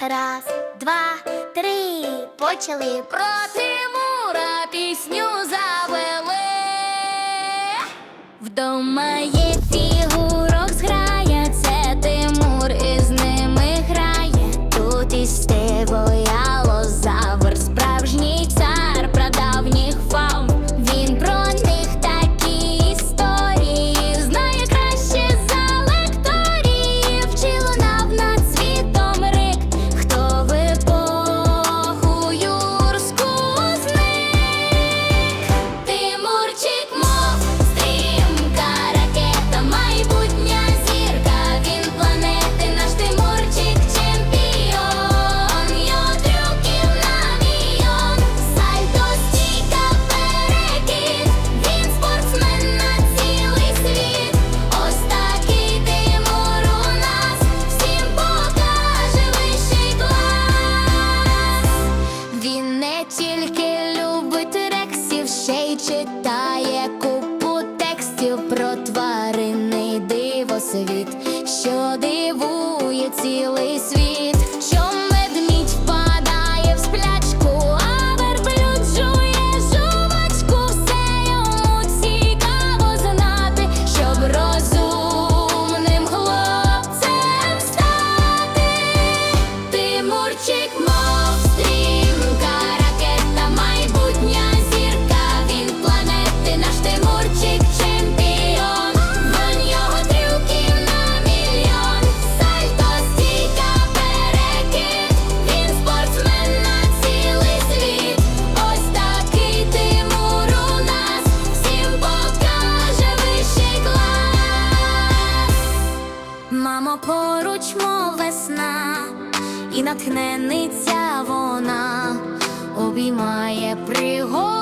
Раз, два, три. Почали про Тимура пісню завели. Вдома є. читає купу текстів про тваринний дивосвіт. Що Мальчик чемпіон, на нього трюки на мільйон, сальто стійка перекид, він спортсмен на цілий світ. Ось такий Тимур у всім покаже вищий клас. Мамо, поруч мов і натхнениця вона обіймає пригоду.